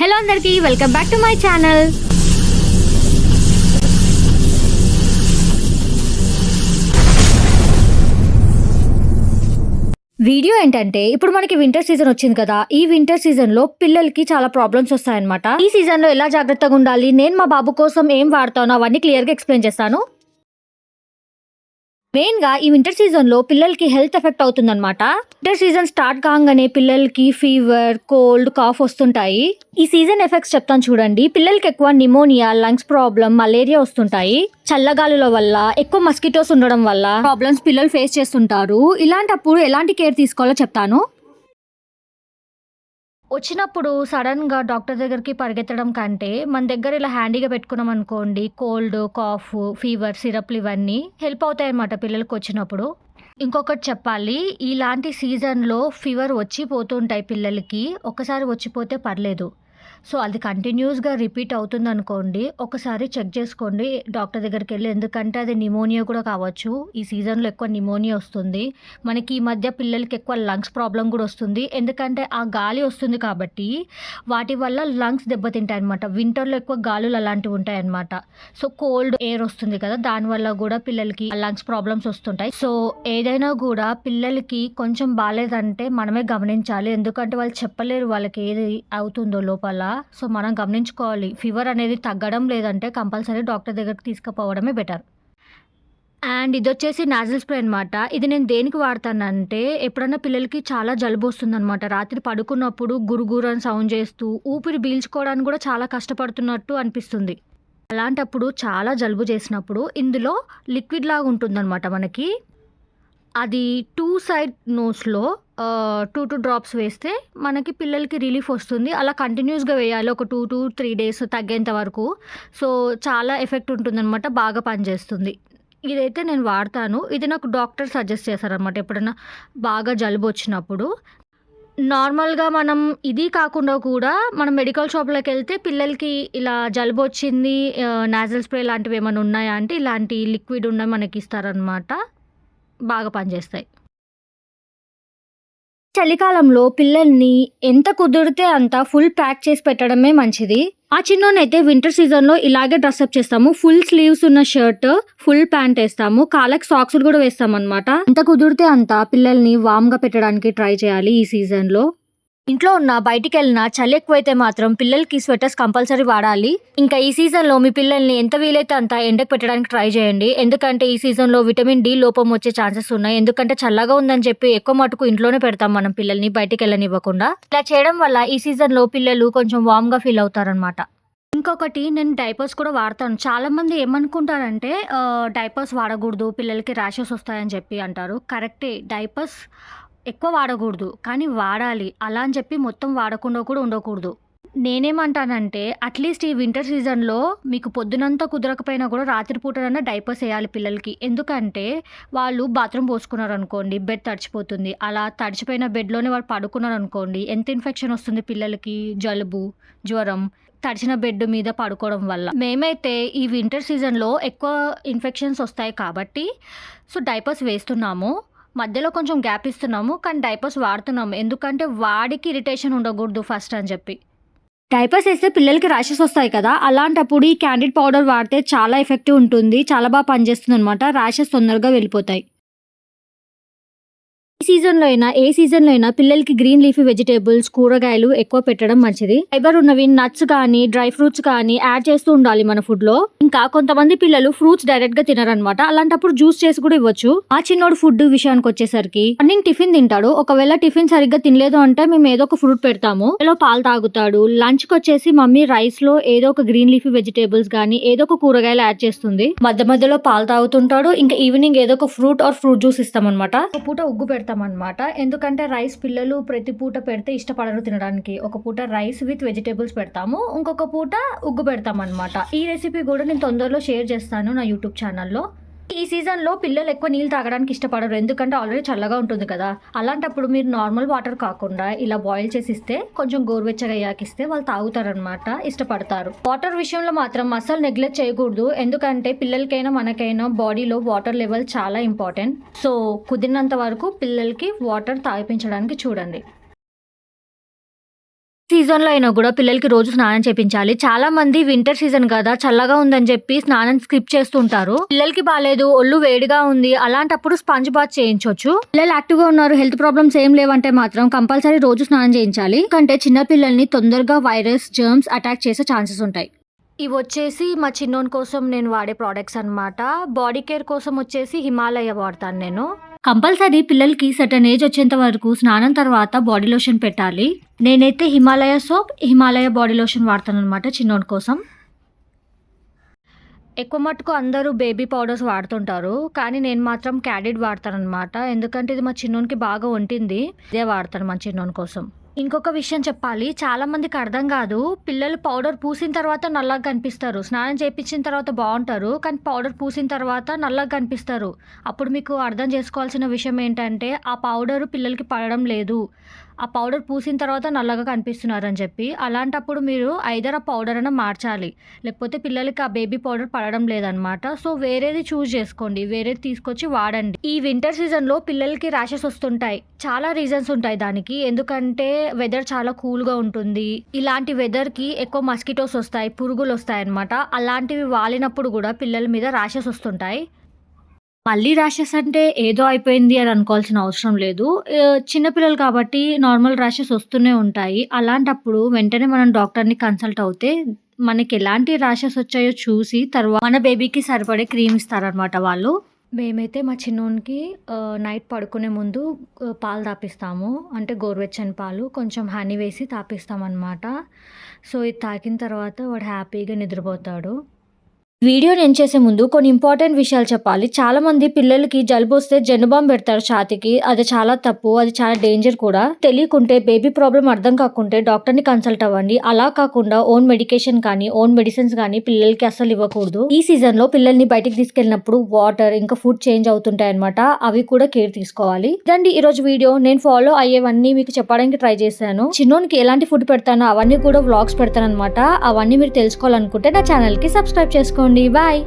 Hello అందరికీ welcome back to my channel. Video ఏంటంటే ఇప్పుడు మనకి వింటర్ సీజన్ వచ్చింది కదా ఈ వింటర్ సీజన్లో పిల్లలకి చాలా ప్రాబ్లమ్స్ వస్తాయన్నమాట. ఈ సీజన్లో ఎలా జాగ్రత్తగా ఉండాలి నేను మా బాబు కోసం ఏం వాడతానో అవన్నీ క్లియర్గా ఎక్స్ప్లెయిన్ చేస్తాను. మెయిన్గా ఈ వింటర్ సీజన్లో పిల్లలకి హెల్త్ ఎఫెక్ట్ అవుతుందన్నమాట. వింటర్ సీజన్ స్టార్ట్ కాగానే పిల్లలకి ఫీవర్ కోల్డ్ కాఫ్ వస్తుంటాయి. ఈ సీజన్ ఎఫెక్ట్స్ చెప్తాను చూడండి. పిల్లలకి ఎక్కువ నిమోనియా లంగ్స్ ప్రాబ్లం మలేరియా వస్తుంటాయి. చల్లగాలుల వల్ల ఎక్కువ మస్కిటోస్ ఉండడం వల్ల ప్రాబ్లమ్స్ పిల్లలు ఫేస్ చేస్తుంటారు. ఇలాంటప్పుడు ఎలాంటి కేర్ తీసుకోవాలో చెప్తాను. వచ్చినప్పుడు సడన్గా డాక్టర్ దగ్గరికి పరిగెత్తడం కంటే మన దగ్గర ఇలా హ్యాండీగా పెట్టుకున్నాం అనుకోండి కోల్డ్ కాఫ్ ఫీవర్ సిరప్లు ఇవన్నీ హెల్ప్ అవుతాయి అన్నమాట పిల్లలకి వచ్చినప్పుడు. ఇంకొకటి చెప్పాలి ఇలాంటి సీజన్లో ఫీవర్ వచ్చి పోతుంటాయి పిల్లలకి ఒకసారి వచ్చిపోతే పర్లేదు. సో అది కంటిన్యూస్గా రిపీట్ అవుతుంది అనుకోండి ఒకసారి చెక్ చేసుకోండి డాక్టర్ దగ్గరికి వెళ్ళి ఎందుకంటే అది నిమోనియా కూడా కావచ్చు. ఈ సీజన్లో ఎక్కువ నిమోనియా వస్తుంది. మనకి ఈ మధ్య పిల్లలకి ఎక్కువ లంగ్స్ ప్రాబ్లం కూడా వస్తుంది. ఎందుకంటే ఆ గాలి వస్తుంది కాబట్టి వాటి వల్ల లంగ్స్ దెబ్బతింటాయి అనమాట వింటర్లో ఎక్కువ గాలులు అలాంటివి ఉంటాయి అనమాట సో కోల్డ్ ఎయిర్ వస్తుంది కదా దానివల్ల కూడా పిల్లలకి లంగ్స్ ప్రాబ్లమ్స్ వస్తుంటాయి. సో ఏదైనా కూడా పిల్లలకి కొంచెం బాగాలేదంటే మనమే గమనించాలి. ఎందుకంటే వాళ్ళు చెప్పలేరు వాళ్ళకి ఏది అవుతుందో లోపల. సో మనం గమనించుకోవాలి. ఫీవర్ అనేది తగ్గడం లేదంటే కంపల్సరీ డాక్టర్ దగ్గరికి తీసుకుపోవడమే బెటర్. అండ్ ఇది వచ్చేసి నాజల్ స్ప్రే అనమాట ఇది నేను దేనికి వాడతానంటే ఎప్పుడన్నా పిల్లలకి చాలా జలుబు వస్తుందన్నమాట. రాత్రి పడుకున్నప్పుడు గురుగురు అని సౌండ్ చేస్తూ ఊపిరి పీల్చుకోవడానికి కూడా చాలా కష్టపడుతున్నట్టు అనిపిస్తుంది. అలాంటప్పుడు చాలా జలుబు చేసినప్పుడు ఇందులో లిక్విడ్ లాగా ఉంటుందన్నమాట మనకి. అది టూ సైడ్ నోస్లో టూ టూ డ్రాప్స్ వేస్తే మనకి పిల్లలకి రిలీఫ్ వస్తుంది. అలా కంటిన్యూస్గా వేయాలి. ఒక టూ టూ త్రీ డేస్ తగ్గేంత వరకు. సో చాలా ఎఫెక్ట్ ఉంటుందన్నమాట. బాగా పనిచేస్తుంది. ఇదైతే నేను వాడతాను. ఇది నాకు డాక్టర్ సజెస్ట్ చేశారనమాట ఎప్పుడైనా బాగా జలుబు వచ్చినప్పుడు. నార్మల్గా మనం ఇది కాకుండా కూడా మనం మెడికల్ షాప్లోకి వెళ్తే పిల్లలకి ఇలా జలుబు వచ్చింది నాజల్ స్ప్రే లాంటివి ఏమైనా ఉన్నాయా అంటే ఇలాంటి లిక్విడ్ ఉన్న మనకి ఇస్తారనమాట బాగా పనిచేస్తాయి. చలికాలంలో పిల్లల్ని ఎంత కుదిరితే అంత ఫుల్ ప్యాక్ చేసి పెట్టడమే మంచిది. ఆ చిన్నోనైతే వింటర్ సీజన్లో ఇలాగే డ్రెస్అప్ చేస్తాము. ఫుల్ స్లీవ్స్ ఉన్న షర్ట్ ఫుల్ ప్యాంట్ వేస్తాము. కాళ్ళకి సాక్స్ కూడా వేస్తాం అనమాట ఎంత కుదిరితే అంత పిల్లల్ని వామ్గా పెట్టడానికి ట్రై చేయాలి ఈ సీజన్లో ఇంట్లో ఉన్న బయటికి వెళ్ళినా చలి ఎక్కువైతే మాత్రం పిల్లలకి స్వెటర్స్ కంపల్సరీ వాడాలి. ఇంకా ఈ సీజన్లో మీ పిల్లల్ని ఎంత వీలైతే అంత ఎండకు పెట్టడానికి ట్రై చేయండి. ఎందుకంటే ఈ సీజన్లో విటమిన్ డి లోపం వచ్చే ఛాన్సెస్ ఉన్నాయి. ఎందుకంటే చల్లగా ఉందని చెప్పి ఎక్కువ మటుకు ఇంట్లోనే పెడతాం మనం పిల్లల్ని బయటికి వెళ్ళనివ్వకుండా ఇలా చేయడం వల్ల ఈ సీజన్లో పిల్లలు కొంచెం వామ్గా ఫీల్ అవుతారనమాట ఇంకొకటి నేను డైపర్స్ కూడా వాడతాను. చాలామంది ఏమనుకుంటారంటే డైపర్స్ వాడకూడదు పిల్లలకి ర్యాషెస్ వస్తాయని చెప్పి అంటారు. కరెక్టే డైపర్స్ ఎక్కువ వాడకూడదు కానీ వాడాలి. అలా అని చెప్పి మొత్తం వాడకుండా కూడా ఉండకూడదు. నేనేమంటానంటే అట్లీస్ట్ ఈ వింటర్ సీజన్లో మీకు పొద్దునంతా కుదరకపోయినా కూడా రాత్రిపూటనన్నా డైపర్స్ వేయాలి పిల్లలకి. ఎందుకంటే వాళ్ళు బాత్రూమ్ పోసుకున్నారు అనుకోండి బెడ్ తడిచిపోతుంది. అలా తడిచిపోయిన బెడ్లోనే వాళ్ళు పడుకున్నారు అనుకోండి ఎంత ఇన్ఫెక్షన్ వస్తుంది పిల్లలకి? జలుబు జ్వరం తడిచిన బెడ్ మీద పడుకోవడం వల్ల. మేమైతే ఈ వింటర్ సీజన్లో ఎక్కువ ఇన్ఫెక్షన్స్ వస్తాయి కాబట్టి సో డైపర్స్ వేస్తున్నాము. మధ్యలో కొంచెం గ్యాప్ ఇస్తున్నాము కానీ డైపర్స్ వాడుతున్నాము. ఎందుకంటే వాడికి ఇరిటేషన్ ఉండకూడదు ఫస్ట్ అని చెప్పి. డైపర్స్ వేస్తే పిల్లలకి ర్యాషెస్ వస్తాయి కదా అలాంటప్పుడు ఈ క్యాండిడ్ పౌడర్ వాడితే చాలా ఎఫెక్టివ్ ఉంటుంది చాలా బాగా పనిచేస్తుంది అనమాట ర్యాషెస్ తొందరగా వెళ్ళిపోతాయి. ఈ సీజన్లో అయినా ఏ సీజన్లో అయినా పిల్లలకి గ్రీన్ లీఫీ వెజిటేబుల్స్ కూరగాయలు ఎక్కువ పెట్టడం మంచిది. ఫైబర్ ఉన్నవి నట్స్ కానీ డ్రై ఫ్రూట్స్ కానీ యాడ్ చేస్తూ ఉండాలి మన ఫుడ్లో ఇంకా కొంతమంది పిల్లలు ఫ్రూట్స్ డైరెక్ట్గా తినరనమాట. అలాంటప్పుడు జ్యూస్ చేసి కూడా ఇవ్వచ్చు. ఆ చిన్నోడు ఫుడ్ విషయానికి వచ్చేసరికి మార్నింగ్ టిఫిన్ తింటాడు. ఒకవేళ టిఫిన్ సరిగ్గా తినలేదు అంటే మేము ఏదో ఒక ఫ్రూట్ పెడతాము. ఇలా పాలు తాగుతాడు. లంచ్కి వచ్చేసి మమ్మీ రైస్లో ఏదో ఒక గ్రీన్ లీఫీ వెజిటేబుల్స్ కానీ ఏదో ఒక కూరగాయలు యాడ్ చేస్తుంది. మధ్య మధ్యలో పాలు తాగుతుంటాడు. ఇంకా ఈవినింగ్ ఏదో ఒక ఫ్రూట్ ఆర్ ఫ్రూట్ జ్యూస్ ఇస్తామన్నమాట. ఒక పూట ఉగ్గు పెడతాం. అనమాట ఎందుకంటే రైస్ పిల్లలు ప్రతి పూట పెడితే ఇష్టపడరు తినడానికి. ఒక పూట రైస్ విత్ వెజిటేబుల్స్ పెడతాము. ఇంకొక పూట ఉగ్గు పెడతామన్నమాట. ఈ రెసిపీ కూడా నేను తొందరలో షేర్ చేస్తాను నా యూట్యూబ్ ఛానల్లో. ఈ సీజన్లో పిల్లలు ఎక్కువ నీళ్ళు తాగడానికి ఇష్టపడరు. ఎందుకంటే ఆల్రెడీ చల్లగా ఉంటుంది కదా. అలాంటప్పుడు మీరు నార్మల్ వాటర్ కాకుండా ఇలా బాయిల్ చేసి ఇస్తే కొంచెం గోరువెచ్చగా యాకిస్తే వాళ్ళు తాగుతారనమాట ఇష్టపడతారు. వాటర్ విషయంలో మాత్రం అసలు నెగ్లెక్ట్ చేయకూడదు. ఎందుకంటే పిల్లలకైనా మనకైనా బాడీలో వాటర్ లెవెల్ చాలా ఇంపార్టెంట్. సో కుదిరినంత వరకు పిల్లలకి వాటర్ తాగిపించడానికి చూడండి. సీజన్‌లో అయినా కూడా పిల్లలకి రోజు స్నానం చేపించాలి. చాలా మంది వింటర్ సీజన్ కదా చల్లగా ఉందని చెప్పి స్నానం స్కిప్ చేస్తుంటారు. పిల్లలకి బాగాలేదు ఒళ్ళు వేడిగా ఉంది అలాంటప్పుడు స్పాంజ్ బాత్ చేయించవచ్చు పిల్లలు యాక్టివ్‌గా ఉన్నారు, హెల్త్ ప్రాబ్లమ్స్ ఏం లేవంటే మాత్రం కంపల్సరీ రోజు స్నానం చేయించాలి. ఎందుకంటే చిన్న పిల్లల్ని తొందరగా వైరస్, జర్మ్స్ అటాక్ చేసే ఛాన్సెస్ ఉంటాయి. ఇవి వచ్చేసి మా చిన్నోని కోసం నేను వాడే ప్రోడక్ట్స్ అనమాట బాడీ కేర్ కోసం వచ్చేసి హిమాలయ వాడతాను నేను. కంపల్సరీ పిల్లలకి సర్టెన్ ఏజ్ వచ్చేంత వరకు స్నానం తర్వాత బాడీ లోషన్ పెట్టాలి. నేనైతే Himalaya soap, Himalaya body lotion వాడతాను అనమాట చిన్నోడి కోసం. ఎక్కువ మట్టుకు అందరూ బేబీ పౌడర్స్ వాడుతుంటారు. కానీ నేను మాత్రం క్యాడిడ్ వాడతానన్నమాట. ఎందుకంటే ఇది మా చిన్నోనికి బాగా ఉంటుంది ఇదే వాడతాను మా చిన్నోని కోసం. ఇంకొక విషయం చెప్పాలి. చాలా మందికి అర్థం కాదు పిల్లలు పౌడర్ పూసిన తర్వాత నల్లగా కనిపిస్తారు. స్నానం చేయించిన తర్వాత బాగుంటారు కానీ పౌడర్ పూసిన తర్వాత నల్లగా కనిపిస్తారు. అప్పుడు మీకు అర్థం చేసుకోవాల్సిన విషయం ఏంటంటే ఆ పౌడర్ పిల్లలకి పడడం లేదు. ఆ పౌడర్ పూసిన తర్వాత నల్లగా కనిపిస్తున్నారని చెప్పి. అలాంటప్పుడు మీరు ఐదర్ ఆ పౌడర్ అని మార్చాలి. లేకపోతే పిల్లలకి ఆ బేబీ పౌడర్ పడడం లేదనమాట సో వేరేది చూస్ చేసుకోండి. వేరేది తీసుకొచ్చి వాడండి. ఈ వింటర్ సీజన్‌లో పిల్లలకి ర్యాషెస్ వస్తుంటాయి. చాలా రీజన్స్ ఉంటాయి దానికి. ఎందుకంటే వెదర్ చాలా కూల్‌గా ఉంటుంది. ఇలాంటి వెదర్‌కి ఎక్కువ మస్కిటోస్ వస్తాయి. పురుగులు వస్తాయి అనమాట అలాంటివి వాలినప్పుడు కూడా పిల్లల మీద ర్యాషెస్ వస్తుంటాయి. మళ్ళీ ర్యాషెస్ అంటే ఏదో అయిపోయింది అని అనుకోవాల్సిన అవసరం లేదు. చిన్నపిల్లలు కాబట్టి నార్మల్ ర్యాషెస్ వస్తూనే ఉంటాయి. అలాంటప్పుడు వెంటనే మనం డాక్టర్‌ని కన్సల్ట్ అవుతే మనకి ఎలాంటి ర్యాషెస్ వచ్చాయో చూసి తర్వాత మన బేబీకి సరిపడే క్రీమ్ ఇస్తారనమాట వాళ్ళు. మేమైతే మా చిన్నోనికి నైట్ పడుకునే ముందు పాలు తాపిస్తాము. అంటే గోరువెచ్చని పాలు కొంచెం హనీ వేసి తాపిస్తామన్నమాట. సో ఇది తాకిన తర్వాత వాడు హ్యాపీగా నిద్రపోతాడు. వీడియో ఎండ్ చేసే ముందు కొన్ని ఇంపార్టెంట్ విషయాలు చెప్పాలి. చాలామంది పిల్లలకి జలుబు వస్తే జెండుబామ్ పెడతారు ఛాతికి అది చాలా తప్పు. అది చాలా డేంజర్ కూడా. తెలియకుంటే బేబీ ప్రాబ్లమ్ అర్థం కాకుంటే డాక్టర్‌ని కన్సల్ట్ అవ్వండి. అలా కాకుండా ఓన్ మెడికేషన్ కానీ, ఓన్ మెడిసిన్స్ కానీ పిల్లలకి అసలు ఇవ్వకూడదు. ఈ సీజన్లో పిల్లల్ని బయటికి తీసుకెళ్ళినప్పుడు వాటర్ ఇంకా ఫుడ్ చేంజ్ అవుతుంటాయి అనమాట అవి కూడా కేర్ తీసుకోవాలి. ఇదండి ఈరోజు వీడియో. నేను ఫాలో అయ్యేవన్నీ మీకు చెప్పడానికి ట్రై చేశాను. చిన్నోనికి ఎలాంటి ఫుడ్ పెడతానో అవన్నీ కూడా వ్లాగ్స్ పెడతానన్నమాట. అవన్నీ మీరు తెలుసుకోవాలనుకుంటే నా ఛానెల్‌కి సబ్స్క్రైబ్ చేసుకోండి చేసుకోండి. బాయ్.